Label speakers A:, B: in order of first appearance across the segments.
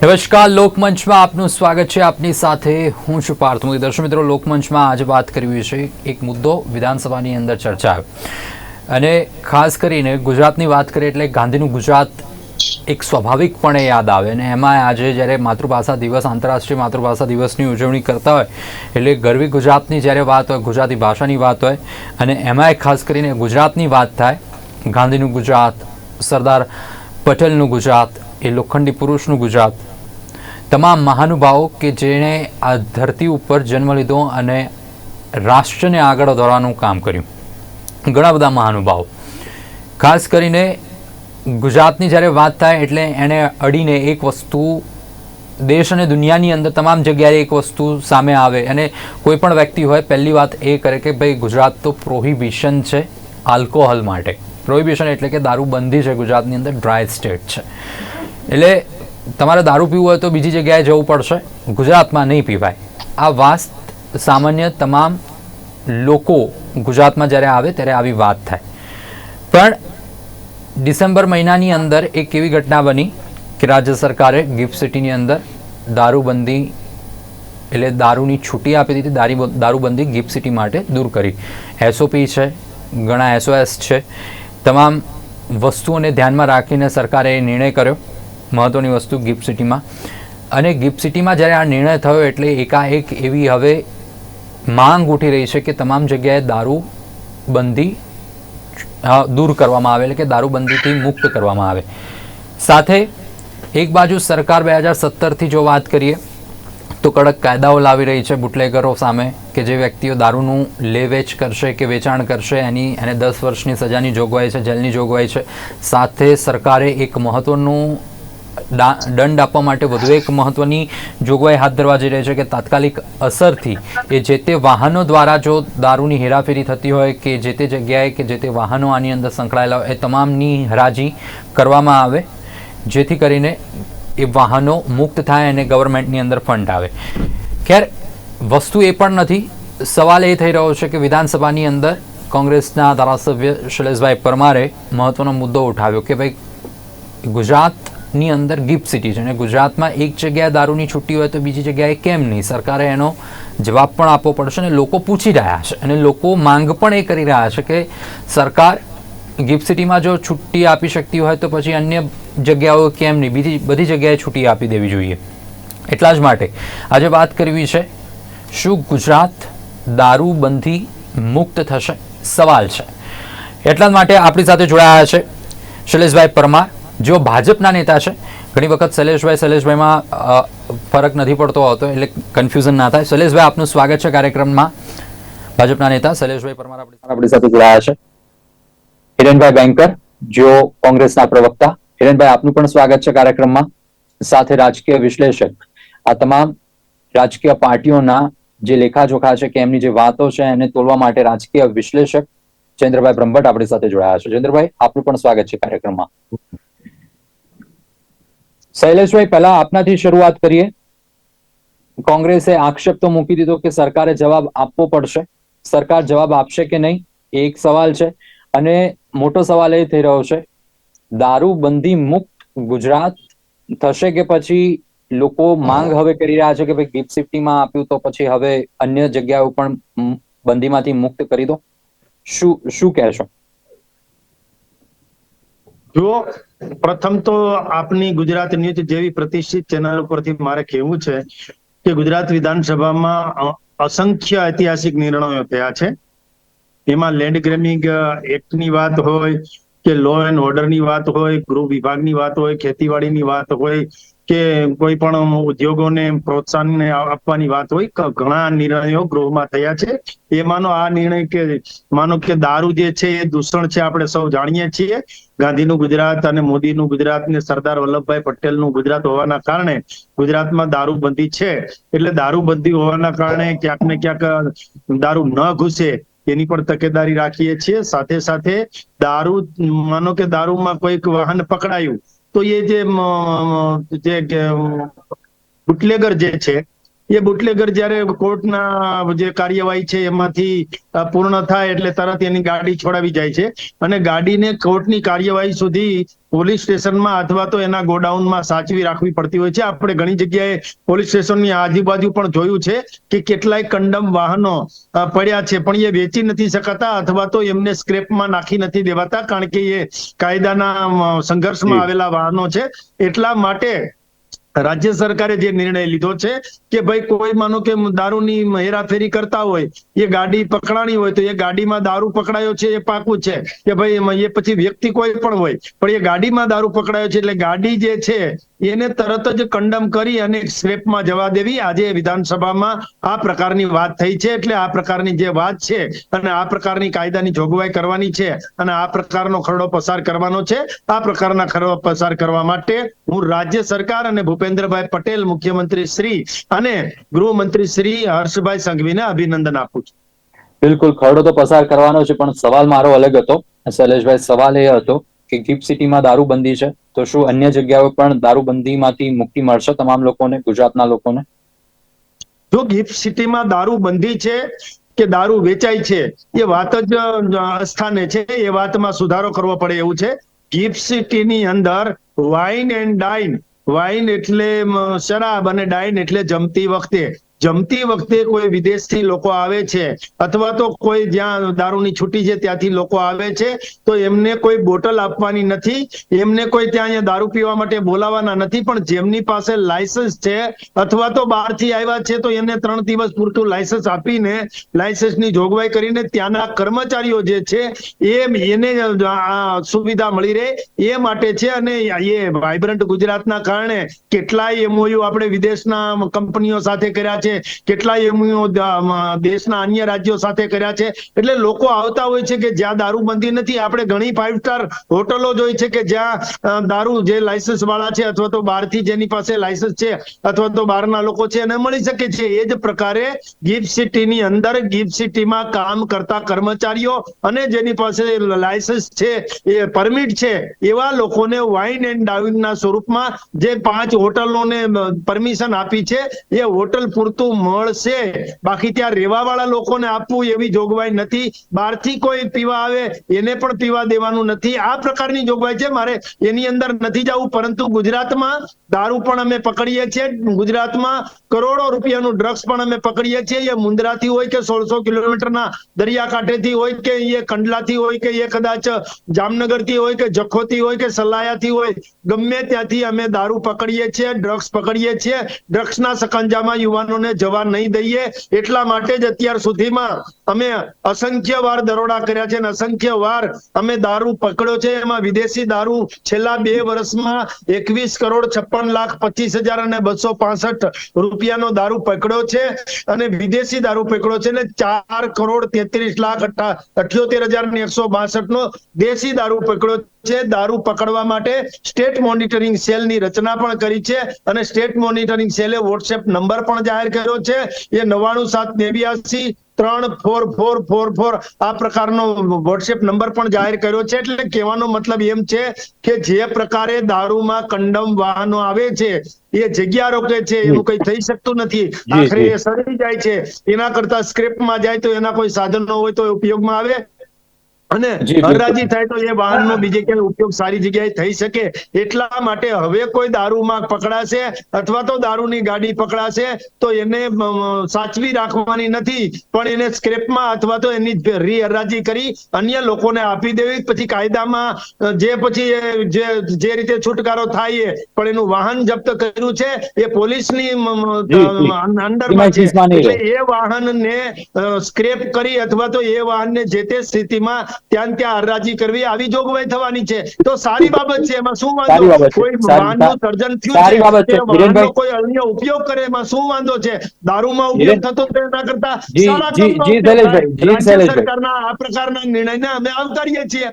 A: નમસ્કાર, લોકમંચમાં આપનું સ્વાગત છે. આપની સાથે હું છું પાર્થ મોદી દર્શક મિત્રો, લોકમંચમાં આજે વાત કરવી છે એક મુદ્દો વિધાનસભાની અંદર ચર્ચા અને ખાસ કરીને ગુજરાતની વાત કરીએ એટલે ગાંધીનું ગુજરાત એક સ્વાભાવિકપણે યાદ આવે અને એમાં આજે જ્યારે માતૃભાષા દિવસ, આંતરરાષ્ટ્રીય માતૃભાષા દિવસની ઉજવણી કરતા હોય, એટલે ગરવી ગુજરાતની જ્યારે વાત હોય, ગુજરાતી ભાષાની વાત હોય, અને એમાંય ખાસ કરીને ગુજરાતની વાત થાય, ગાંધીનું ગુજરાત, સરદાર પટેલનું ગુજરાત, એ લોખંડી પુરુષનું ગુજરાત તમામ મહાનુભાવો કે જેણે આ ધરતી ઉપર જન્મ લીધો અને રાષ્ટ્રને આગળ વધારવાનું કામ કર્યું. ઘણા બધા મહાનુભાવો. ખાસ કરીને ગુજરાતની જ્યારે વાત થાય એટલે એણે અડીને એક વસ્તુ, દેશ અને દુનિયાની અંદર તમામ જગ્યાએ એક વસ્તુ સામે આવે અને કોઈ પણ વ્યક્તિ હોય પહેલી વાત એ કરે કે ભાઈ, ગુજરાત તો પ્રોહિબિશન છે આલ્કોહોલ માટે. પ્રોહિબિશન એટલે કે દારૂબંધી છે ગુજરાતની અંદર ડ્રાય સ્ટેટ છે. એટલે તમારે દારૂ પીવું હોય તો બીજી જગ્યાએ જવું પડશે. ગુજરાતમાં નહીં પીવાય. આ વાત સામાન્ય તમામ લોકો ગુજરાતમાં જ્યારે આવે ત્યારે આવી વાત થાય. પણ ડિસેમ્બર મહિનાની અંદર એક એવી ઘટના બની કે રાજ્ય સરકારે ગિફ્ટ સિટીની અંદર દારૂબંધી એટલે દારૂની છૂટી આપી દીધી, દારી દારૂબંધી ગિફ્ટ સિટી માટે દૂર કરી. એસઓપી છે, ઘણા એસઓએસ છે. તમામ વસ્તુઓને ધ્યાનમાં રાખીને સરકારે એ નિર્ણય કર્યો. મહત્ત્વની વસ્તુ ગિફ્ટ સિટીમાં. અને ગિફ્ટ સિટીમાં જ્યારે આ નિર્ણય થયો એટલે એકાએક એવી હવે માંગ ઉઠી રહી છે કે તમામ જગ્યાએ દારૂ બંધી દૂર કરવામાં આવે એટલે કે દારૂબંધીથી મુક્ત કરવામાં આવે. સાથે એક બાજુ સરકાર બે હજાર સત્તરથી જો વાત કરીએ, તો કડક કાયદાઓ લાવી રહી છે બુટલેગરો સામે કે જે વ્યક્તિઓ દારૂનું લે વેચ કરશે કે વેચાણ કરશે, એની, એને દસ વર્ષની સજાની જોગવાઈ છે, જેલની જોગવાઈ છે. સાથે સરકારે એક મહત્ત્વનું દંડ આપવા માટે વધુ એક મહત્વની જોગવાઈ હાથ ધરવા જઈ રહી છે કે તાત્કાલિક અસરથી એ જે તે વાહનો દ્વારા જો દારૂની હેરાફેરી થતી હોય કે જે તે જગ્યાએ કે જે તે વાહનો આની અંદર સંકળાયેલા હોય, એ તમામની હરાજી કરવામાં આવે, જેથી કરીને એ વાહનો મુક્ત થાય અને ગવર્મેન્ટની અંદર ફંડ આવે. ખેર, વસ્તુ એ પણ નથી. સવાલ એ થઈ રહ્યો છે કે વિધાનસભાની અંદર કોંગ્રેસના ધારાસભ્ય શૈલેષભાઈ પરમારે મહત્વનો મુદ્દો ઉઠાવ્યો કે ભાઈ ગુજરાતની અંદર ગિફ્ટ સિટી છે. અને ગુજરાતમાં એક જગ્યાએ દારૂની છુટ્ટી હોય તો બીજી જગ્યાએ કેમ નહીં? સરકારે એનો જવાબ પણ આપવો પડશે અને લોકો પૂછી રહ્યા છે. અને લોકો માંગ પણ એ કરી રહ્યા છે કે સરકાર ગિફ્ટ સિટીમાં જો છુટ્ટી આપી શકતી હોય તો પછી અન્ય જગ્યાઓ કેમ નહીં? બીજી બધી જગ્યાએ છુટ્ટી આપી દેવી જોઈએ. એટલા જ માટે આજે વાત કરવી છે, શું ગુજરાત દારૂબંધી મુક્ત થશે? સવાલ છે. એટલા માટે આપણી સાથે જોડાયા છે શૈલેષભાઈ પરમાર જેઓ ભાજપના નેતા છે, ઘણી વખત શૈલેષભાઈ, શૈલેષભાઈમાં ફરક નથી પડતો હોતો એટલે કન્ફ્યુઝન ના થાય. શૈલેષભાઈ, આપનું સ્વાગત છે કાર્યક્રમમાં. ભાજપના નેતા શૈલેષભાઈ પરમાર આપણી સાથે. જોડાયા છે. હિરેનભાઈ બેંકર જેઓ કોંગ્રેસના પ્રવક્તા. હિરેનભાઈ, આપનું પણ સ્વાગત છે કાર્યક્રમમાં. સાથે રાજકીય વિશ્લેષક. આ તમામ રાજકીય પાર્ટીઓના જે લેખાજોખા છે, કે એમની જે વાતો છે, એને તોલવા માટે રાજકીય વિશ્લેષક ચંદ્રભાઈ બ્રહ્મભટ્ટ આપણી સાથે જોડાયા છે. ચંદ્રભાઈ, આપનું પણ સ્વાગત છે કાર્યક્રમમાં. શૈલેષભાઈ પહેલા આપનાથી શરૂઆત કરીએ. કોંગ્રેસે આક્ષેપ તો મૂકી દીધો કે સરકારે જવાબ આપવો પડશે. સરકાર જવાબ આપશે કે નહીં એ એક સવાલ છે. અને મોટો સવાલ એ થઈ રહ્યો છે, દારૂબંધી મુક્ત ગુજરાત થશે કે પછી લોકો માંગ હવે કરી રહ્યા છે કે ભાઈ ગિફ્ટ સિફ્ટીમાં આપ્યું તો પછી હવે અન્ય જગ્યાઓ પણ બંધીમાંથી મુક્ત કરી દો? શું શું કહેશો?
B: જો પ્રથમ તો આપની ગુજરાત ન્યૂઝ જેવી પ્રતિષ્ઠિત ચેનલ ઉપરથી મારે કહેવું છે કે ગુજરાત વિધાનસભામાં અસંખ્ય ઐતિહાસિક નિર્ણયો થયા છે. એમાં લેન્ડ ગ્રેમિંગ એક્ટની વાત હોય કે લો એન્ડ ઓર્ડરની વાત હોય, ગૃહ વિભાગની વાત હોય, ખેતીવાડીની વાત હોય કે કોઈ પણ ઉદ્યોગોને પ્રોત્સાહન આપવાની વાત હોય ઘણા નિર્ણયો ગૃહમાં થયા છે. એમાંનો આ નિર્ણય કે, માનો કે દારૂ જે છે એ દૂષણ છે આપણે સૌ જાણીએ છીએ. ગાંધીનું ગુજરાત અને મોદીનું ગુજરાત ને સરદાર વલ્લભભાઈ પટેલનું ગુજરાત હોવાના કારણે ગુજરાતમાં દારૂબંધી છે. એટલે દારૂબંધી હોવાના કારણે ક્યાંક ને ક્યાંક દારૂ ન ઘૂસે એની પણ તકેદારી રાખીએ છીએ. સાથે સાથે દારૂ, માનો કે દારૂમાં કોઈક વાહન પકડાયું તો એ જે જે બુટલેગર જે છે એ બુટલેગર જ્યારે કોર્ટના જે કાર્યવાહી છે એમાંથી પૂર્ણ થાય એટલે તરત એની ગાડી છોડાવી જાય છે. અને ગાડીને કોર્ટની કાર્યવાહી સુધી પોલીસ સ્ટેશનમાં અથવા તો એના ગોડાઉનમાં સાચવી રાખવી પડતી હોય છે. આપણે ઘણી જગ્યાએ પોલીસ સ્ટેશનની આજુબાજુ પણ જોયું છે કે કેટલાય કંડમ વાહનો પડ્યા છે. પણ એ વેચી નથી શકાતા અથવા તો એમને સ્ક્રેપમાં નાખી નથી દેવાતા કારણ કે એ કાયદાના સંઘર્ષમાં આવેલા વાહનો છે. એટલા માટે રાજ્ય સરકારે જે નિર્ણય લીધો છે કે ભાઈ કોઈ માનો કે દારૂની હેરાફેરી કરતા હોય, એ ગાડી પકડાણી હોય, તો એ ગાડીમાં દારૂ પકડાયો છે, એ પાકું છે. કે ભાઈ એ પછી વ્યક્તિ કોઈ પણ હોય, પણ એ ગાડીમાં દારૂ પકડાયો છે, એટલે ગાડી જે છે એને તરત જ કંડમ કરી અને સ્વેપમાં જવા દેવી. આજે વિધાનસભામાં આ પ્રકારની વાત થઈ છે, એટલે આ પ્રકારની જે વાત છે અને આ પ્રકારની કાયદાની જોગવાઈ કરવાની છે અને આ પ્રકારનો ખરડો પસાર કરવાનો છે, આ પ્રકારના ખરડો પસાર કરવા માટે હું રાજ્ય સરકાર અને ભૂપેન્દ્રભાઈ પટેલ, મુખ્યમંત્રી શ્રી અને ગૃહમંત્રી શ્રી હર્ષભાઈ સંઘવીને અભિનંદન આપું છું.
A: બિલકુલ, ખરડો તો પસાર કરવાનો છે, પણ સવાલ મારો અલગ હતો. શૈલેષભાઈ, સવાલ એ હતો કે ગિફ્ટ સિટીમાં દારૂબંધી છે, તો શું અન્ય જગ્યાઓ પણ દારૂબંધીમાંથી મુક્તિ મળશે તમામ લોકોને, ગુજરાતના લોકોને?
B: જો ગિફ્ટ સિટીમાં દારૂ બંધી છે કે દારૂ વેચાય છે, એ વાત જ સ્થાને છે, એ વાતમાં સુધારો કરવો પડે એવું છે. ગિફ્ટ સિટીની અંદર વાઇન એન્ડ ડાઇન વાઇન એટલે શરાબ અને ડાઇન એટલે જમતી વખતે જમતી વખતે કોઈ વિદેશથી લોકો આવે છે, અથવા તો કોઈ જ્યાં દારૂની છૂટી છે ત્યાંથી લોકો આવે છે, તો એમને કોઈ બોટલ આપવાની નથી, એમને કોઈ ત્યાં અહીંયા દારૂ પીવા માટે બોલાવવાના નથી, પણ જેમની પાસે લાયસન્સ છે, અથવા તો બહારથી આવ્યા છે, તો એને ત્રણ દિવસ પૂરતું લાયસન્સ આપીને, લાયસન્સની જોગવાઈ કરીને ત્યાંના કર્મચારીઓ જે છે એ એને સુવિધા મળી રહે, એ માટે છે, અને એ વાઇબ્રન્ટ ગુજરાતના કારણે કેટલાય એમઓયુ આપણે વિદેશના કંપનીઓ સાથે કર્યા છે કેટલાય એમઓ દેશના અન્ય રાજ્યો સાથે કર્યા છે. એટલે લોકો આવતા હોય છે કે જ્યાં દારૂબંધી નથી, આપણે ઘણી ફાઇવ સ્ટાર હોટલો જોઈ છે કે જ્યાં દારૂ જે લાયસન્સ વાળા છે અથવા તો બહારથી જેની પાસે લાયસન્સ છે અથવા તો બહારના લોકો છે એને મળી શકે છે. એ જ પ્રકારે ગિફ્ટ સિટીની અંદર ગિફ્ટ સિટીમાં કામ કરતા કર્મચારીઓ અને જેની પાસે લાયસન્સ છે, એ પરમિટ છે, એવા લોકોને વાઇન એન્ડ ડાઇનિંગના સ્વરૂપમાં જે પાંચ હોટલોને પરમિશન આપી છે, એ હોટલ પૂરતું મળશે બાકી ત્યાં રહેવા વાળા લોકોને આપવું એવી જોગવાઈ નથી. બહારથી કોઈ પીવા આવે, એને પણ પીવા દેવાનું નથી. આ પ્રકારની જોગવાઈ છે. મારે એની અંદર નથી જવું, પરંતુ ગુજરાતમાં દારૂ પણ અમે પકડીએ છીએ. ગુજરાતમાં કરોડો રૂપિયાનું ડ્રગ્સ પણ અમે પકડીએ છીએ. એ મુંદ્રાથી હોય કે સોળસો કિલોમીટરના દરિયાકાંઠેથી હોય કે એ કંડલાથી હોય કે એ કદાચ જામનગરથી હોય કે જખોથી હોય કે સલાયાથી હોય, ગમે ત્યાંથી અમે દારૂ પકડીએ છીએ, ડ્રગ્સ પકડીએ છીએ. ડ્રગ્સના સકંજામાં યુવાનોને જવા નહીં દઈએ એટલા માટે જ અત્યાર સુધીમાં અમે અસંખ્ય વાર દરોડા કર્યા છે અને અસંખ્ય વાર અમે દારૂ પકડ્યો છે. એમાં વિદેશી દારૂ છેલ્લા બે વર્ષમાં એકવીસ કરોડ છપ્પન લાખ પચીસ હજાર અને બસો પાસઠ રૂપિયાનો દારૂ પકડ્યો છે અને વિદેશી દારૂ પકડ્યો છે ને ચાર કરોડ તેત્રીસ લાખ અઠ્યોતેર હજાર એકસો બાસઠ નો દેશી દારૂ પકડ્યો છે દારૂ પકડવા માટે સ્ટેટ મોનિટરિંગ સેલની રચના પણ કરી છે અને સ્ટેટ મોનિટરિંગ સેલે વોટ્સએપ નંબર પણ જાહેર કર્યો છે. એ નવાણું સાત નેવ્યાસી ત્રણ ફોર ફોર ફોર ફોર આ પ્રકારનો વોટ્સએપ નંબર પણ જાહેર કર્યો છે. એટલે કહેવાનો મતલબ એમ છે કે જે પ્રકારે દારૂમાં કંડમ વાહનો આવે છે એ જગ્યા રોકે છે એવું કઈ થઈ શકતું નથી. આખરે એ સડી જાય છે. એના કરતા સ્ક્રેપમાં જાય તો એના કોઈ સાધનો હોય તો ઉપયોગમાં આવે. અને હરરાજી થાય તો એ વાહનનો બીજે ક્યાંય ઉપયોગ સારી જગ્યાએ થઈ શકે એટલા માટે હવે કોઈ દારૂમાં પકડાશે અથવા તો દારૂની ગાડી પકડાશે તો એને સાચવી રાખવાની નથી પણ એને સ્ક્રેપમાં અથવા તો એની રી કરી અન્ય લોકોને આપી દેવી પછી કાયદામાં જે પછી જે જે રીતે છુટકારો થાય એ પણ એનું વાહન જપ્ત કર્યું છે એ પોલીસની. અંડરમાં છે. એટલે એ વાહનને સ્ક્રેપ કરી અથવા તો એ વાહનને જે તે સ્થિતિમાં ત્યાં ત્યાં હરરાજી કરવી આવી જોગવાઈ થવાની છે. તો સારી બાબત છે એમાં શું વાંધો? કોઈ માનનું સર્જન થયું
A: છે.
B: વાહનનો કોઈ અન્ય ઉપયોગ કરે એમાં શું વાંધો છે? દારૂમાં ઉપયોગ થતો તો એના કરતા સરકારના આ પ્રકારના નિર્ણયને અમે આવકારીએ છીએ.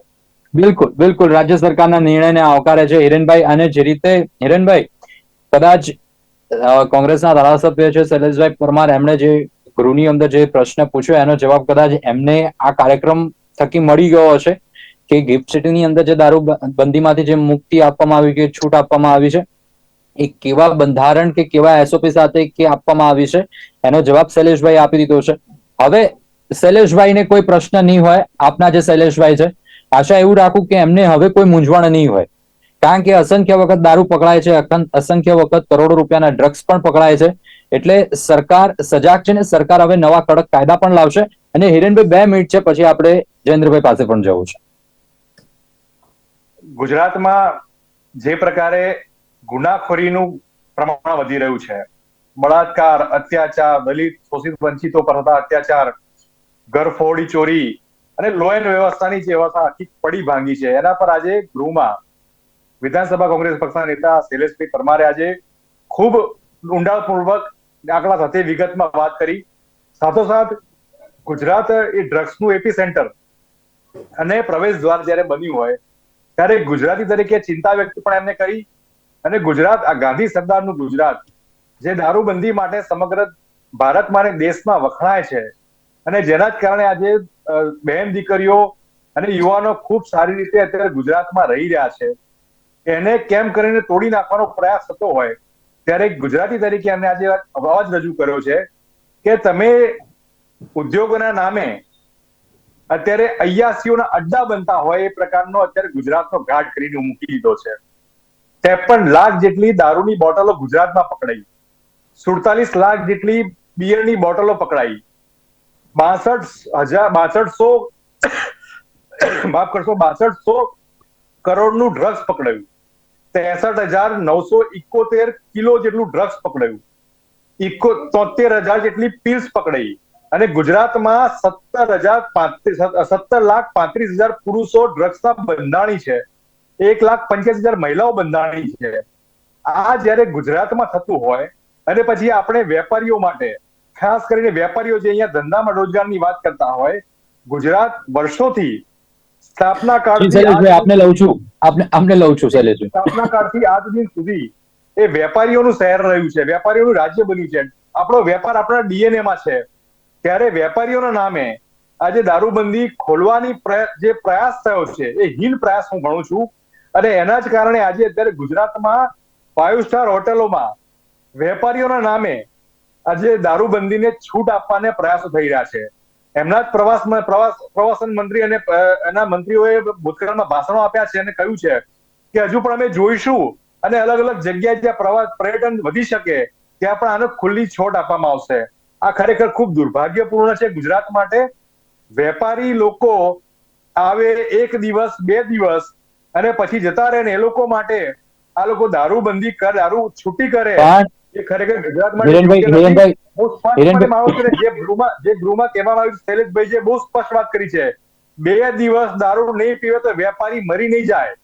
A: બિલકુલ બિલકુલ. રાજ્ય સરકારના નિર્ણયને આવકારે છે હિરેનભાઈ. અને જે રીતે હિરેનભાઈ કદાચ કોંગ્રેસના ધારાસભ્ય છે શૈલેષભાઈ પરમાર એમણે જે ગૃહની અંદર જે પ્રશ્ન પૂછ્યો એનો જવાબ કદાચ એમને આ કાર્યક્રમ થકી મળી ગયો હશે કે ગિફ્ટ સિટીની અંદર જે દારૂ બંધીમાંથી જે મુક્તિ આપવામાં આવી કે છૂટ આપવામાં આવી છે, એ કેવા બંધારણ કે કેવા એસઓપી સાથે કે આપવામાં આવી છે, એનો જવાબ શૈલેષભાઈ આપી દીધો છે. હવે શૈલેષભાઈને કોઈ પ્રશ્ન નહીં હોય, આપના જે શૈલેષભાઈ છે, આશા એવું રાખું કે એમને હવે કોઈ મૂંઝવણ નહીં હોય. કારણ કે અસંખ્ય વખત દારૂ પકડાય છે અસંખ્ય વખત કરોડો રૂપિયાના ડ્રગ્સ પણ પકડાય છે. એટલે સરકાર સજાગ છે ને સરકાર હવે નવા કડક કાયદા પણ લાવશે. અને હિરેનભાઈ, બે મિનિટ છે, પછી આપણે જયેન્દ્રભાઈ પાસે પણ જવું છે.
C: ગુજરાતમાં જે પ્રકારે ગુનાખોરીનું પ્રમાણ વધી રહ્યું છે, બળાત્કાર, અત્યાચાર, દલિત, શોષિત વંચિતો પર થતા અત્યાચાર, ઘરફોડી ચોરી અને લો એન્ડ વ્યવસ્થાની જે વ્યવસ્થા આખી પડી ભાંગી છે, એના પર આજે ગૃહમાં વિધાનસભા કોંગ્રેસ પક્ષના નેતા શૈલેષભાઈ પરમારે આજે ખૂબ ઊંડાણપૂર્વક આંકડા સાથે વિગતમાં વાત કરી. સાથોસાથ ગુજરાત એ ડ્રગ્સનું એપી સેન્ટર અને પ્રવેશ દ્વાર જ્યારે બન્યું હોય, ત્યારે ગુજરાતી તરીકે ચિંતા વ્યક્ત પણ એમને કરી અને ગુજરાત, આ ગાંધી સરદારનું ગુજરાત, જે દારૂબંધી માટે સમગ્ર ભારતમાં અને દેશમાં વખણાય છે અને જેના જ કારણે આજે બહેન દીકરીઓ અને યુવાનો ખૂબ સારી રીતે અત્યારે ગુજરાતમાં રહી રહ્યા છે. એને કેમ કરીને તોડી નાખવાનો પ્રયાસ થતો હોય, ત્યારે ગુજરાતી તરીકે એમને આજે અવાજ રજૂ કર્યો છે કે તમે ઉદ્યોગોના નામે અત્યારે અયાસીઓના અડ્ડા બનતા હોય એ પ્રકારનો અત્યારે ગુજરાતનો ઘાટ કરીને મૂકી દીધો છે. ત્રેપન લાખ જેટલી દારૂની બોટલો ગુજરાતમાં પકડાઈ. સુડતાલીસ લાખ જેટલી બિયરની બોટલો પકડાઈ. બાસઠ હજાર, બાસઠસો, માફ કરશો, બાસઠસો કરોડનું ડ્રગ્સ પકડાયું. ત્રેસઠ હજાર નવસો ઇકોતેર કિલો જેટલું ડ્રગ્સ પકડાયું. ઇકો તોતેર હજાર જેટલી પીલ્સ પકડાઈ. અને ગુજરાતમાં સત્તર હજાર સત્તર લાખ પાંત્રીસ હજાર પુરુષો ડ્રગ્સના બંધાણી છે. એક લાખ પંચ્યાસી હજાર મહિલાઓ બંધાણી છે. આ જ્યારે ગુજરાતમાં થતું હોય અને પછી આપણે વેપારીઓ માટે ખાસ કરીને વેપારીઓ જે અહીંયા ધંધામાં રોજગારની વાત કરતા હોય ગુજરાત વર્ષોથી સ્થાપના આજ-
A: આપને લઉં છું. આપને આપને લઉં છું શૈલેષભાઈ.
C: સ્થાપના કાળથી આજ દિન સુધી એ વેપારીઓનું શહેર રહ્યું છે વેપારીઓનું રાજ્ય બન્યું છે. આપણો વેપાર આપણા ડીએનએ માં છે. ત્યારે વેપારીઓના નામે આજે દારૂબંધી ખોલવાની જે પ્રયાસ થયો છે, એ હીન પ્રયાસ હું ગણું છું. અને એના જ કારણે આજે અત્યારે ગુજરાતમાં ફાઇવ સ્ટાર હોટેલોમાં વેપારીઓના નામે આજે દારૂબંધીને છૂટ આપવાને પ્રયાસો થઈ રહ્યા છે. એમના જ પ્રવાસમાં પ્રવાસ, પ્રવાસન મંત્રી અને એના મંત્રીઓએ ભૂતકાળમાં ભાષણો આપ્યા છે અને કહ્યું છે કે હજુ પણ અમે જોઈશું અને અલગ અલગ જગ્યાએ જ્યાં પ્રવાસ પર્યટન વધી શકે, ત્યાં પણ આને ખુલ્લી છોટ આપવામાં આવશે. આ ખરેખર ખૂબ દુર્ભાગ્યપૂર્ણ છે. ગુજરાત માટે વેપારી લોકો આવે એક દિવસ બે દિવસ અને પછી જતા રહે ને એ લોકો માટે આ લોકો દારૂબંધી કરે દારૂ છૂટી કરે એ ખરેખર ગુજરાત માટે
A: હિરેનભાઈ
C: યોગ્ય નથી.
A: હિરેનભાઈ
C: હું સ્પષ્ટપણે
A: હિરેનભાઈ-
C: માનું છું ને, જે ગૃહમાં જે ગૃહમાં કહેવામાં આવ્યું શૈલેષભાઈ જે બહુ સ્પષ્ટ વાત કરી છે. બે દિવસ દારૂ નહીં પીવે તો વેપારી મરી નહીં જાય.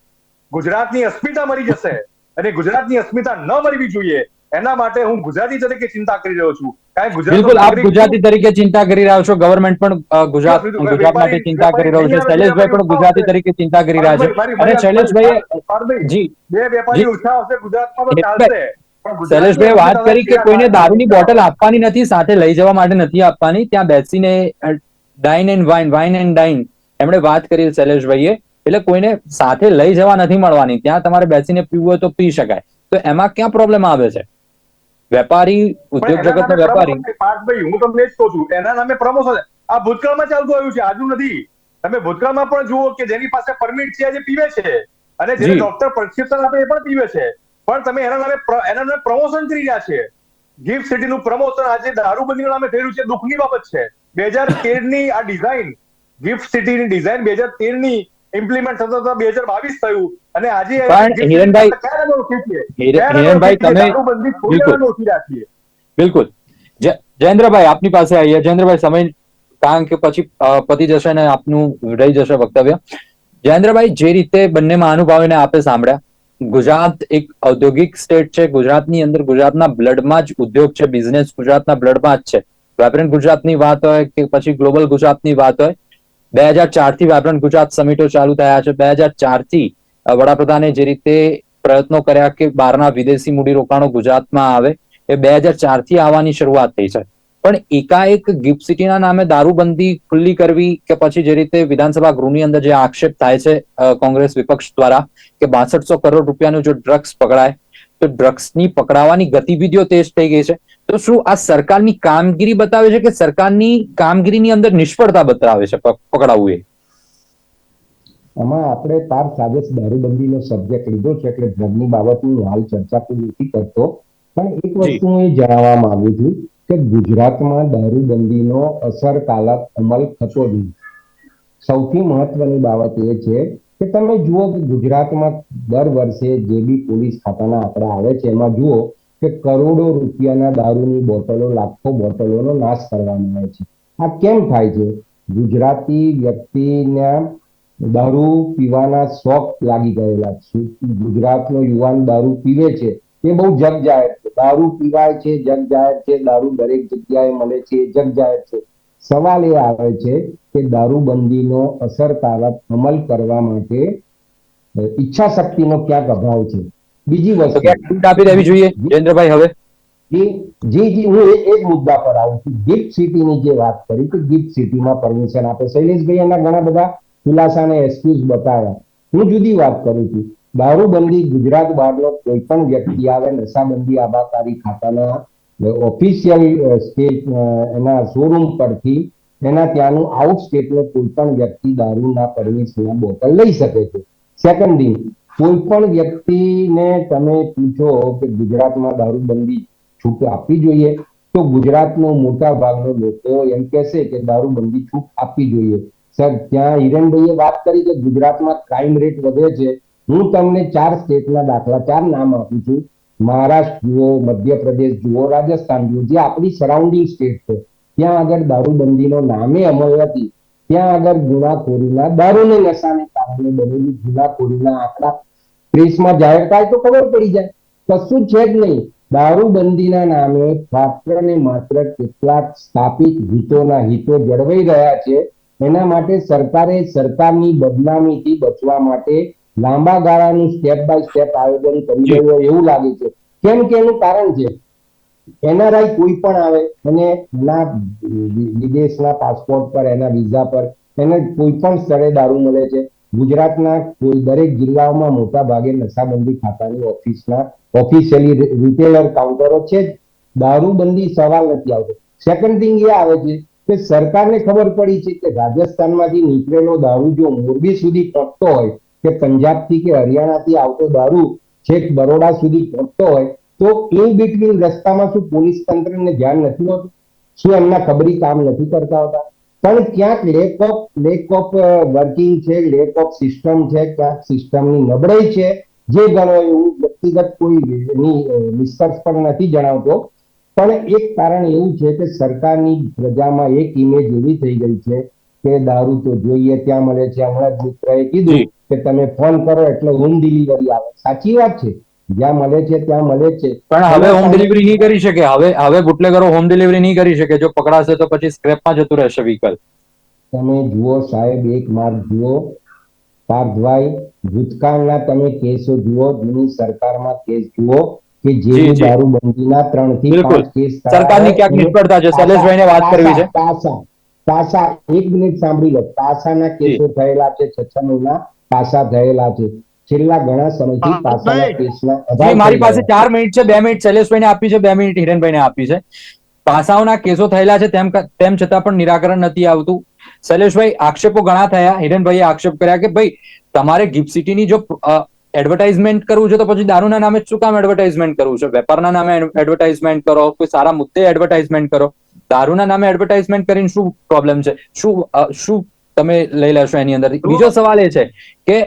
C: ગુજરાતની અસ્મિતા મરી જશે અને ગુજરાતની અસ્મિતા ન મરવી જોઈએ. એના માટે હું ગુજરાતી તરીકે ચિંતા કરી રહ્યો છું. કારણ ગુજરાત
A: બિલકુલ આપ ગુજરાતી તરીકે ચિંતા કરી રહ્યા છો. ગવર્મેન્ટ પણ ગુજરાત ગુજરાત માટે ચિંતા કરી રહ્યું છે. શૈલેષભાઈ પણ ગુજરાતી તરીકે ચિંતા કરી રહ્યા છે. અને
C: શૈલેષભાઈ
A: જી
C: બે વેપારી
A: જી.
C: હશે ગુજરાતમાં તો ચાલશે.
A: શૈલેષભાઈ વાત કરી કે કોઈને દારૂની બોટલ આપવાની નથી સાથે લઈ જવા માટે નથી આપવાની. ત્યાં બેસીને dine and wine wine and dine એમણે વાત કરી શૈલેષભાઈએ. એટલે કોઈને સાથે લઈ જવા નથી મળવાની. ત્યાં તમારે બેસીને પીવું હોય તો પી શકાય. તો એમાં ક્યાં પ્રોબ્લેમ આવે છે? વેપારી ઉદ્યોગ જગતનો વેપારી.
C: પાર્થભાઈ, હું તમને જ કહું છું એના નામે પ્રમોશન આ ભૂતકાળમાં ચાલતું આવ્યું છે આજનું નથી. તમે ભૂતકાળમાં પણ જુઓ કે જેની પાસે પરમિટ છે જે પીવે છે. અને
A: જે.
C: ડોક્ટર પ્રિસ્ક્રિપ્શન આપે એ પણ પીવે છે. પણ તમે એના નામે એના નામે પ્રમોશન કરી રહ્યા છે. ગિફ્ટ સિટીનું પ્રમોશન આજે દારૂબંધીના નામે થઈ રહ્યું છે દુઃખની બાબત છે. બે હજાર તેરની આ ડિઝાઇન ગિફ્ટ સિટીની ડિઝાઇન બે હજાર તેરની ઇમ્પ્લિમેન્ટ થતા થતા બે હજાર બાવીસ થયું અને આજે હિરણભાઈ?
A: તમે- બિલકુલ. બિલકુલ. જયેન્દ્રભાઈ આપની પાસે આવીએ. જયેન્દ્રભાઈ સમય કારણ કે પછી પતી જશે ને આપનું રહી જશે વક્તવ્ય. જયેન્દ્રભાઈ જે રીતે બંને મહાનુભાવોને આપે સાંભળ્યા ગુજરાત એક ઔદ્યોગિક સ્ટેટ છે. ગુજરાતની અંદર ગુજરાતના બ્લડમાં જ ઉદ્યોગ છે. બિઝનેસ ગુજરાતના બ્લડમાં જ છે. વેપરન ગુજરાતની વાત હોય કે પછી ગ્લોબલ ગુજરાતની વાત હોય બે હજાર ચારથી વાયબ્રન્ટ ગુજરાત સમિટો ચાલુ થયા છે. બે હજાર ચારથી વડાપ્રધાને જે રીતે પ્રયત્નો કર્યા કે બહારના વિદેશી મૂડીરોકાણો ગુજરાતમાં આવે, એ બે હજાર ચારથી આવવાની શરૂઆત થઈ છે. પણ એકાએક ગિફ્ટ સિટીના નામે દારૂબંધી ખુલ્લી કરવી કે પછી જે રીતે વિધાનસભા ગૃહની અંદર જે આક્ષેપ થાય છે કોંગ્રેસ વિપક્ષ દ્વારા કે બાસઠસો કરોડ રૂપિયાનું જો ડ્રગ્સ પકડાય, તો ડ્રગ્સની પકડાવાની ગતિવિધિઓ તેજ થઈ ગઈ છે. તો શું આ સરકારની કામગીરી બતાવે છે કે સરકારની કામગીરીની અંદર નિષ્ફળતા બતાવે છે પકડાવવું એ?
D: આમાં આપણે પાર સાજસ દારૂબંધીનો સબ્જેક્ટ લીધો છે એટલે ડ્રગની બાબતની હાલ ચર્ચા કોઈ નથી કરતો. પણ એક વસ્તુ હું એ જણાવવા માંગુ છું કે ગુજરાતમાં દારૂબંધીનો અસરકારક અમલ થતો જ નથી. સૌથી મહત્વની બાબત એ છે કે તમે જુઓ કે ગુજરાતમાં દર વર્ષે જે બી પોલીસ ખાતાના આંકડા આવે છે એમાં જુઓ કે કરોડો રૂપિયાના દારૂની બોટલો, લાખો બોટલોનો નાશ કરવામાં આવે છે. આ કેમ થાય છે? ગુજરાતી વ્યક્તિના દારૂ પીવાના શોખ લાગી ગયેલા છે. ગુજરાતનો યુવાન દારૂ પીવે છે. એ બહુ જગ જાહેર છે. દારૂ પીવાય છે, જગ જાહેર છે. દારૂ દરેક જગ્યાએ મળે છે, એ જગ જાહેર છે. સવાલ એ આવે છે કે દારૂબંધીનો અસરકારક અમલ કરવા માટે ઈચ્છા શક્તિનો ક્યાંક અભાવ છે? બીજી વસ્તુ.
A: છૂટ આપી દેવી જોઈએ જયેન્દ્રભાઈ હવે?
D: જી જે હું એ એ જ મુદ્દા પર આવું છું. ગિફ્ટ સિટીની જે વાત કરી કે ગિફ્ટ સિટીમાં પરમિશન આપે. શૈલેષભાઈ એના ઘણા બધા ખુલાસા અને એક્સક્યુઝ બતાવ્યા. હું જુદી વાત કરું છું. દારૂબંધી ગુજરાત બહારનો કોઈ પણ વ્યક્તિ આવે નશાબંધી આબાકારી ખાતાના ઓફિશિયલ સ્ટેટ એના શોરૂમ પરથી એના ત્યાંનું આઉટ સ્ટેટનો કોઈ પણ વ્યક્તિ દારૂના પરમિશનના બોટલ લઈ શકે છે. સેકન્ડ થિંગ કોઈ પણ વ્યક્તિને તમે પૂછો કે ગુજરાતમાં દારૂબંધી છૂટ આપવી જોઈએ, તો ગુજરાતનો મોટા ભાગનો લોકો એમ કહેશે કે દારૂબંધી છૂટ આપવી જોઈએ. સર ત્યાં હિરેનભાઈએ વાત કરી કે ગુજરાતમાં ક્રાઇમ રેટ વધે છે. હું તમને ચાર સ્ટેટના દાખલા, ચાર નામ આપું છું. મહારાષ્ટ્ર જુઓ મધ્યપ્રદેશ જુઓ, રાજસ્થાન જુઓ, જે આપણી સરાઉન્ડિંગ સ્ટેટ છે. ત્યાં આગળ દારૂબંધીનો નામે અમલ નથી. ત્યાં આગળ ગુનાખોરીના દારૂને નશાને કારણે બનેલી ગુનાખોરીના આંકડા. પ્રેસમાં જાહેર થાય તો ખબર પડી જાય. કશું છે જ નહીં. દારૂબંધીના નામે માત્ર ને માત્ર કેટલાક સ્થાપિત હિતોના હિતો જળવાઈ રહ્યા છે. એના માટે સરકારે સરકારની બદનામીથી બચવા માટે લાંબા ગાળાનું સ્ટેપ બાય સ્ટેપ આયોજન કરી રહ્યું હોય એવું લાગે છે. કેમ કે એનું કારણ છે, એનઆરઆઈ કોઈ પણ આવે અને એના વિદેશના પાસપોર્ટ પર, એના વિઝા પર, એને કોઈ પણ સ્થળે દારૂ મળે છે. ગુજરાતના કોઈ દરેક જિલ્લાઓમાં મોટા ભાગે નશાબંધી ખાતાની ઓફિસના, ઓફિશિયલી રિટેલર કાઉન્ટરો છે જ. દારૂબંધી સવાલ નથી આવતો. સેકન્ડ થિંગ એ આવે છે કે સરકારને ખબર પડી છે કે રાજસ્થાનમાંથી નીકળેલો દારૂ જો મોરબી સુધી પહોંચતો હોય, કે પંજાબથી કે હરિયાણાથી આવતો દારૂ છેક બરોડા સુધી પહોંચતો હોય, તો ઇન બિટવીન રસ્તામાં શું પોલીસ તંત્રને ધ્યાન નથી હોતું? શું એમના ખબરી કામ નથી કરતા હોતા? પણ ક્યાંક lack of lack of working છે લેક ઓફ સિસ્ટમ છે ક્યાંક સિસ્ટમની નબળાઈ છે જે ગણો એવું વ્યક્તિગત કોઈ નિષ્કર્ષ પણ નથી જણાવતો. પણ એક કારણ એવું છે કે સરકારની પ્રજામાં એક ઇમેજ એવી થઈ ગઈ છે કે દારૂ તો જોઈએ ત્યાં મળે છે. હમણાં જ મિત્રએ કીધું કે તમે ફોન કરો એટલે હોમ ડિલિવરી આવે. સાચી વાત છે? જ્યાં મળે છે ત્યાં મળે છે.
A: પણ હવે હોમ ડિલિવરી નહીં કરી શકે. હવે હવે બુટલેગરો હોમ ડિલિવરી નહીં કરી શકે. જો પકડાશે તો પછી સ્ક્રેપમાં જતું રહેશે વ્હીકલ
D: તમે જુઓ સાહેબ એક માર્ગ જુઓ. પાર્થભાઈ ભૂતકાળના તમે કેસો જુઓ. જૂની સરકારમાં કેસ જુઓ કે
A: જે.
D: દારૂબંધીના
A: ત્રણથી
D: પાંચ કેસ
A: સરકારની ક્યાંક નિષ્ફળતા છે. શૈલેષભાઈને વાત કરવી છે.
D: પાસા પાસા એક મિનિટ સાંભળી લો. પાસાના કેસો થયેલા છે છછનુના પાસા થયેલા છે. છેલ્લા ઘણા સમયથી પાસાના
A: મારી પાસે ચાર મિનિટ છે બે મિનિટ શૈલેષભાઈને આપી છે બે મિનિટ હિરેનભાઈને આપી છે. પાસાઓના કેસો થયેલા છે તેમ તેમ છતાં પણ નિરાકરણ નથી આવતું. શૈલેષભાઈ આક્ષેપો ઘણા થયા. હિરેનભાઈએ આક્ષેપ કર્યા કે ભાઈ તમારે ગિફ્ટ સિટીની જો એડવર્ટાઇઝમેન્ટ કરવું છે તો પછી દારૂના નામે શું કામ એડવર્ટાઇઝમેન્ટ કરવું છે? વેપારના નામે એડવર્ટાઇઝમેન્ટ કરો કોઈ સારા મુદ્દે એડવર્ટાઇઝમેન્ટ કરો. દારૂના નામે એડવર્ટાઇઝમેન્ટ કરીને શું પ્રોબ્લેમ છે? શું શું તમે લઈ લેશો એની અંદર? બીજો સવાલ એ છે કે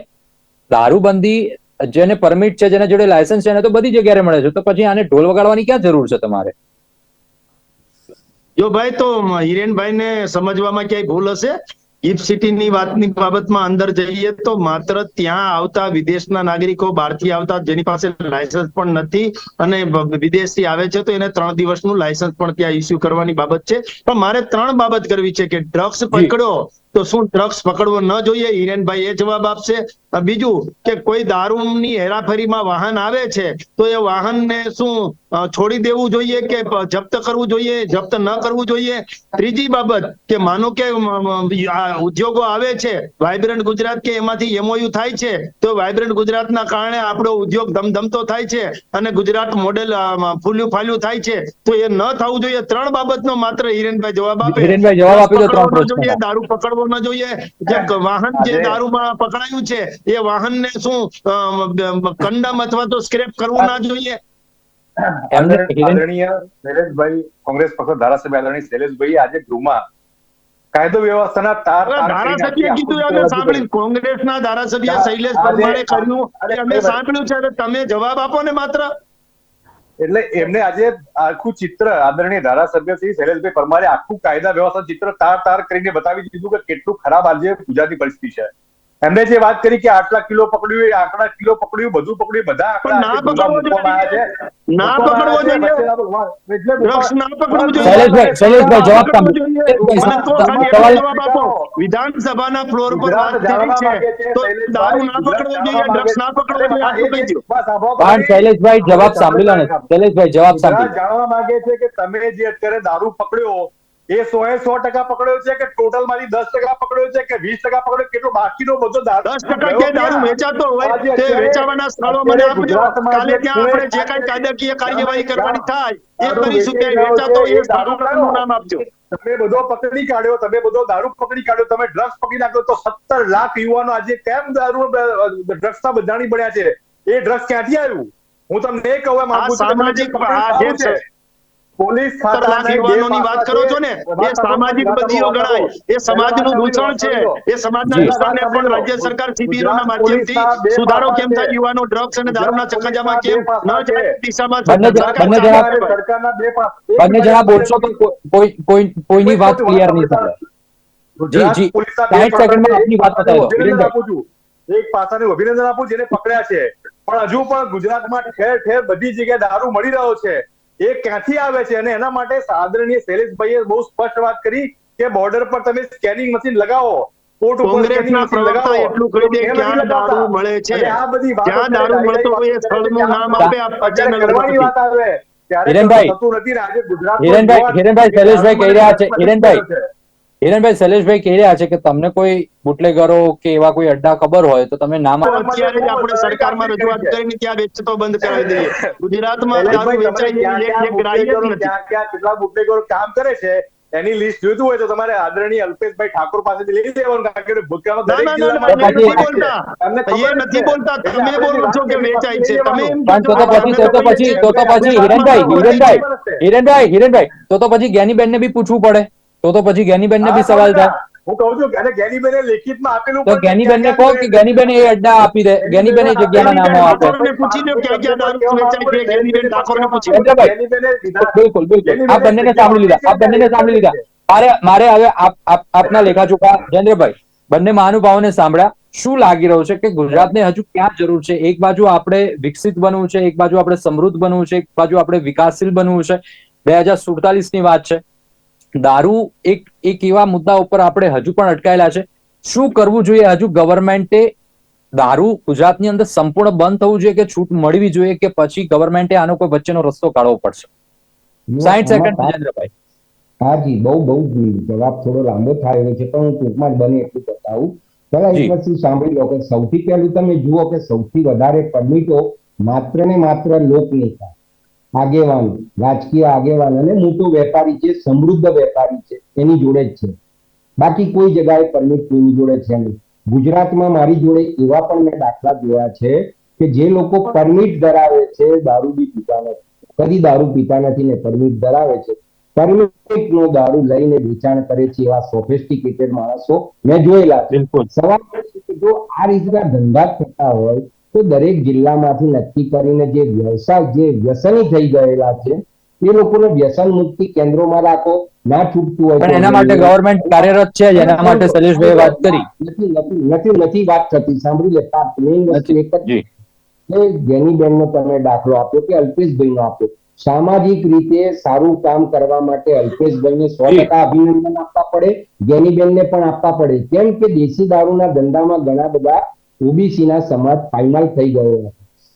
A: દારૂબંધી જેને પરમિટ છે જેને જોડે લાયસન્સ છે એને તો બધી જગ્યાએ મળે છે. તો પછી આને ઢોલ વગાડવાની ક્યાં જરૂર છે તમારે?
B: જો ભાઈ તો હિરેનભાઈ ને સમજવામાં ક્યાંય ભૂલ હશે? ગિફ્ટ સિટીની વાતની બાબતમાં અંદર જઈએ તો માત્ર ત્યાં આવતા વિદેશના નાગરિકો બહારથી આવતા જેની પાસે લાયસન્સ પણ નથી અને વિદેશથી આવે છે તો એને ત્રણ દિવસનું લાયસન્સ પણ ત્યાં ઇસ્યુ કરવાની બાબત છે. પણ મારે ત્રણ બાબત કરવી છે કે ડ્રગ્સ પકડ્યો તો શું ડ્રગ્સ પકડવો ન જોઈએ? હિરેનભાઈ એ જવાબ આપશે. બીજું કે કોઈ દારૂની હેરાફેરીમાં વાહન આવે છે તો એ વાહનને શું છોડી દેવું જોઈએ કે જપ્ત કરવું જોઈએ જપ્ત ન કરવું જોઈએ? ત્રીજી બાબત કે માનો કે ઉદ્યોગો આવે છે વાઇબ્રન્ટ ગુજરાત કે એમાંથી એમઓયુ થાય છે તો વાઇબ્રન્ટ ગુજરાતના કારણે આપણો ઉદ્યોગ ધમધમતો થાય છે અને ગુજરાત મોડેલ ફૂલ્યું ફાલ્યું થાય છે તો એ ન થવું જોઈએ. ત્રણ બાબતનો માત્ર હિરેનભાઈ જવાબ આપે.
A: હિરેનભાઈ જવાબ આપી દો ત્રણ
B: દારૂ પકડવો ન જોઈએ જે વાહન જે દારૂમાં પકડાયું છે એ વાહનને શું કંડમ અથવા તો સ્ક્રેપ કરવું ના જોઈએ?
C: આદરણીય શૈલેષભાઈ કોંગ્રેસ પક્ષ ધારાસભ્ય આદરણીય શૈલેષભાઈ આજે ગૃહમાં કાયદો વ્યવસ્થાના તાર
B: ધારાસભ્ય કીધું અમે સાંભળ્યું કોંગ્રેસના ધારાસભ્ય શૈલેષ પરમારે કર્યું અમે સાંભળ્યું છે એટલે તમે જવાબ આપો ને માત્ર.
C: એટલે એમને આજે આખું ચિત્ર આદરણીય ધારાસભ્ય શ્રી શૈલેષભાઈ પરમારે આખું કાયદા વ્યવસ્થા ચિત્ર તાર તાર કરીને બતાવી દીધું કે કેટલું ખરાબ આજે ગુજરાતની પરિસ્થિતિ છે. એમને જે વાત કરી કે આટલા કિલો પકડ્યું આટલા કિલો પકડ્યું બધું પકડ્યું બધા
B: પણ ના પકડવો જોઈએ. ના પકડવો જોઈએ. ડ્રગ્સ ના પકડવું જોઈએ.
A: શૈલેષભાઈ શૈલેષભાઈ જવાબ
B: પકડવું
A: સાંભળો
B: જોઈએ. મને તો ખાલી એટલો
A: સવાલ-
B: જવાબ આપો. વિધાનસભાના ફ્લોર પર વાત
C: જાણવા
B: થઈ છે
C: છે,
B: તો
C: શૈલેષભાઈ,
B: દારૂ ના પકડવો જોઈએ ડ્રગ્સ ના પકડવો જોઈએ. આટલું કહી દો
A: પણ શૈલેષભાઈ જવાબ સાંભળી લો ને. શૈલેષભાઈ જવાબ સાંભળી
C: જાણવા માંગે છે કે તમે જે અત્યારે દારૂ પકડ્યો એ સો એ સો ટકા પકડ્યો છે કે ટોટલમાંથી દસ ટકા પકડ્યો છે કે વીસ ટકા પકડ્યો કેટલો બાકીનો બધો
B: દસ ટકા કે દારૂ વેચાતો હોય તે વેચાવાના સ્થળો મને આપજો. કાલે ત્યાં આપણે જે કાંઈ કાયદાકીય કાર્યવાહી કરવાની થાય એ કરીશું
C: કે
B: વેચાતો એ
C: દારૂ
B: નામ આપજો.
C: તમે બધો પકડી કાઢ્યો તમે બધો દારૂ પકડી કાઢ્યો તમે ડ્રગ્સ પકડી નાખ્યો તો સત્તર લાખ યુવાનો આજે કેમ દારૂ ડ્રગ્સ ના બંધાણી બન્યા છે? એ ડ્રગ્સ ક્યાંથી આવ્યું? હું તમને એ કહું માંગુ છું
B: સામાજિક
C: પોલીસ
B: યુવાનોની વાત કરો
C: છો
B: ને? એ સામાજિક
C: વાત
B: ગણાય. એ સમાજનું દૂષણ છે. એ સમાજના વિસ્તારને પણ રાજ્ય સરકાર શિબિરોના માધ્યમથી સુધારો કેમ થાય? યુવાનો ડ્રગ્સ અને દારૂના ચક્કજામાં કેમ ન જાય દિશામાં
A: બંને જ- બંને
B: ચાલે
C: સરકારના બે પાસ.
A: બંને જણા બોલશો તો કોઈ કોઈ કોઈની વાત ક્લિયર નહીં થાય. જી, જી.
C: પોલીસના
A: 60 સેકન્ડમાં આપની વાત બતાવો.
C: છું. એક પાસાને અભિનંદન આપું જેને પકડ્યા છે. પણ હજુ પણ ગુજરાતમાં ઠેર ઠેર બધી જગ્યાએ દારૂ મળી રહ્યો છે. એ ક્યાંથી આવે છે? અને એના માટે આદરણીય શૈલેષભાઈએ બહુ સ્પષ્ટ વાત કરી કે બોર્ડર પર તમે સ્કેનિંગ મશીન લગાવો કોર્ટ ઉપર.
B: એટલું કહી દે ક્યાં દારૂ મળે છે?
C: આ બધી વાતો
B: જ્યાં દારૂ મળતો હોય સ્થળનું નામ આપે આપ
C: જ્યારે કરવાની વાત આવે.
A: હિરેનભાઈ. હિરેનભાઈ હિરેનભાઈ શૈલેષભાઈ કહી રહ્યા છે. હિરેનભાઈ. હિરેનભાઈ શૈલેષભાઈ કહી રહ્યા છે કે તમને કોઈ બુટલેગરો કે એવા કોઈ અડ્ડા ખબર હોય તો તમે નામ
B: અત્યારે જ આપણે સરકારમાં રજૂઆત કરીને ત્યાં વેચતો બંધ કરાવી દઈએ. ગુજરાતમાં દારૂ એવી એક- એક ગ્રાહ્ય નથી.
C: ક્યાં ક્યાં કેટલા બુટલેગરો કામ કરે છે એની લિસ્ટ જોઈતું હોય તો તમારે આદરણીય અલ્પેશભાઈ ઠાકોર પાસેથી લઈ લેવાનું કારણ કે
A: પછી-
B: નથી બોલતા. તમે બોલો છો કે વેચાય છે. તમે એમ
A: તો તો પછી તો તો પછી તો તો પછી હિરેનભાઈ હિરેનભાઈ હિરેનભાઈ હિરેનભાઈ તો તો પછી જ્ઞાનીબેન ને બી પૂછવું પડે. તો તો પછી જ્ઞાનીબેન ને બી સવાલ થાય.
C: હું કહું છું અને જ્ઞાનીબેને લેખિતમાં આપેલું
A: તો જ્ઞાનીબેન ને કહો કે જ્ઞાનીબેન એ અડ્ડા આપી દે. જ્ઞાનીબેન એ જગ્યાના નામો આપે.
B: પૂછી લો ક્યાં ક્યાં દારૂ વેચાય છે જ્ઞાનીબેન ઠાકોરને પૂછી
A: બિલકુલ બિલકુલ. આ બંનેને સાંભળી લીધા. આ બંનેને સાંભળી લીધા. મારે મારે હવે આપ આપ આપના લેખાજોખા જયેન્દ્રભાઈ બંને મહાનુભાવોને સાંભળ્યા. શું લાગી રહ્યું છે કે ગુજરાતને હજુ ક્યાં જરૂર છે? એક બાજુ આપણે વિકસિત બનવું છે એક બાજુ આપણે સમૃદ્ધ બનવું છે એક બાજુ આપણે વિકાસશીલ બનવું છે. બે હજાર સુડતાલીસની વાત છે. દારૂ એક એક એવા મુદ્દા ઉપર આપણે હજુ પણ અટકાયેલા છે. શું કરવું જોઈએ? હજુ ગવર્મેન્ટે દારૂ ગુજરાતની અંદર સંપૂર્ણ બંધ થવું જોઈએ કે છૂટ મળવી જોઈએ કે પછી ગવર્મેન્ટે આનો કોઈ વચ્ચેનો રસ્તો કાઢવો પડશે? સાઈઠ સેકન્ડ જયેન્દ્રભાઈ
D: હાજી બહુ બહુ જવાબ થોડો લાંબો થાય છે પણ હું ટૂંકમાં જ બને એટલું બતાવું. પહેલા એક વસ્તુ સાંભળી લો કે સૌથી પહેલું તમે જુઓ કે સૌથી વધારે પરમિટો માત્ર ને માત્ર લોકનેતા આગેવાન રાજકીય આગેવાન અને મોટો વેપારી છે સમૃદ્ધ વેપારી છે એની જોડે જ છે. બાકી કોઈ જગાએ પરમિટ કોઈની જોડે છે નહીં. ગુજરાતમાં મારી જોડે એવા પણ મેં દાખલા જોયા છે કે જે લોકો પરમિટ ધરાવે છે દારૂ બી પીતા નથી. કદી દારૂ પીતા નથી ને પરમિટ ધરાવે છે. પરમિટ નો દારૂ લઈને વેચાણ કરે છે એવા સોફિસ્ટિકેટેડ માણસો મેં જોયેલા છે.
A: બિલકુલ.
D: સવાલ જો આ રીતના ધંધા થતા હોય તો દરેક જિલ્લામાંથી નક્કી કરીને જે વ્યવસાય જે વ્યસની થઈ ગયેલા છે એ લોકોને વ્યસન મુક્તિ કેન્દ્રોમાં રાખો ના છૂટતું હોય
A: પણ એના માટે ગવર્મેન્ટ કાર્યરત છે જ એના માટે શૈલેષભાઈ વાત કરી.
D: નથી નથી નથી નથી વાત થતી સાંભળી લે મેઇન વસ્તુ એક જ
A: જી.
D: જેની બેનનો તમે દાખલો આપ્યો કે અલ્પેશભાઈનો આપ્યો સામાજિક રીતે સારું કામ કરવા માટે અલ્પેશભાઈને સો ટકા અભિનંદન આપવા પડે ગેનીબેનને પણ આપવા પડે. કેમ કે દેશી દારૂના ધંધામાં ઘણા બધા ઓબીસી ના સમાજ ફાઇનલ થઈ ગયો છે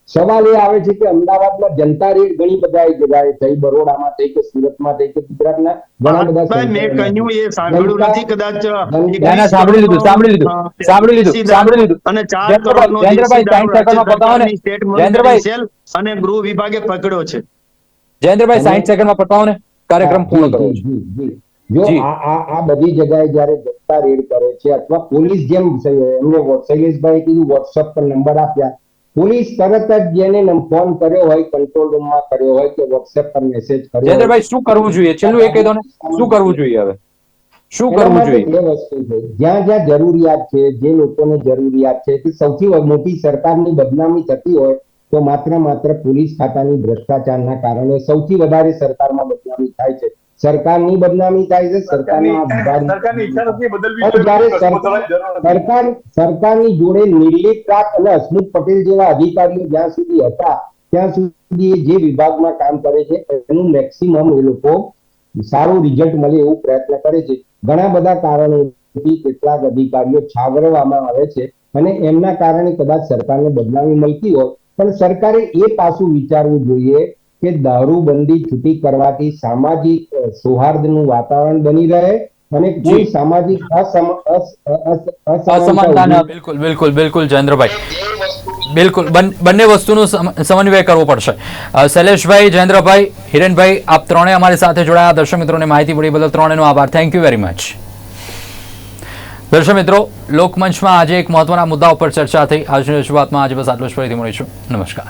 D: સવાલ એ આવે છે કે અમદાવાદમાં જનતા રેડ ઘણી બધા જગ્યાએ થઈ બરોડામાં થઈ કે સુરતમાં થઈ કે ગુજરાતના ઘણા બધા
B: મેં કહ્યું એ સાંભળ્યું નથી કદાચ
A: ના, ના, સાંભળી લીધું, સાંભળી લીધું, સાંભળી લીધું, સાંભળી લીધું.
B: અને ચાર
A: જયેન્દ્રભાઈ,
B: કરોડનો
A: જયેન્દ્રભાઈ, સાઈઠ સેકન્ડમાં પતાવો ને. જયેન્દ્રભાઈ.
B: સેલ અને ગૃહ વિભાગે પકડ્યો છે
A: જયેન્દ્રભાઈ સાઈઠ સેકન્ડમાં પતાવો ને કાર્યક્રમ પૂર્ણ કરો
D: જી, જી, આ આ આ બધી જગ્યાએ જયારે જનતા રેડ કરે છે અથવા પોલીસ જેમ એમને શૈલેષભાઈ કીધું વોટ્સઅપ પર નંબર આપ્યા. પોલીસ તરત જ જેને ફોન કર્યો હોય કંટ્રોલ રૂમમાં કર્યો હોય કે વોટ્સએપ પર મેસેજ કર્યો હોય,
A: શું કરવું જોઈએ? છેલ્લું એ કહી દો ને શું કરવું જોઈએ હવે? શું કરવું જોઈએ?
D: એ વસ્તુ છે. જ્યાં જ્યાં જરૂરિયાત છે જે લોકોને જરૂરિયાત છે કે સૌથી મોટી સરકારની બદનામી થતી હોય તો માત્ર માત્ર પોલીસ ખાતાની ભ્રષ્ટાચારના કારણે સૌથી વધારે સરકારમાં બદનામી થાય છે. સરકારની બદનામી થાય છે સરકારની. સરકાર સરકારની જોડે નિર્લિપ્ત અને હસમુખ પટેલ જેવા અધિકારીઓ જ્યાં સુધી હતા ત્યાં સુધી જે વિભાગમાં કામ કરે છે એનું મેક્સિમમ એ લોકો સારું રિઝલ્ટ મળે એવું પ્રયત્ન કરે છે. ઘણા બધા કારણોથી કેટલાક અધિકારીઓ છાવરવામાં આવે છે અને એમના કારણે કદાચ સરકારને બદનામી મળતી હોય. પણ સરકારે એ પાસું વિચારવું જોઈએ કે દારૂબંધી છૂટી કરવાથી સામાજિક સૌહાર્દનું વાતાવરણ બની રહે અને કોઈ સામાજિક
A: અસમાનતા
E: બિલકુલ બિલકુલ બિલકુલ જયેન્દ્રભાઈ. બિલકુલ બંને વસ્તુનો સમન્વય કરવો પડશે. શૈલેષભાઈ જયેન્દ્રભાઈ હિરેનભાઈ આપ ત્રણે અમારી સાથે જોડાયા. દર્શક મિત્રોને માહિતી મળી બદલ ત્રણેનો આભાર. થેન્ક યુ વેરી મચ દર્શક મિત્રો લોકમંચમાં આજે એક મહત્વના મુદ્દા ઉપર ચર્ચા થઈ. આજની રજૂઆતમાં આજે બસ આટલું જ ફરીથી મળીશું. નમસ્કાર.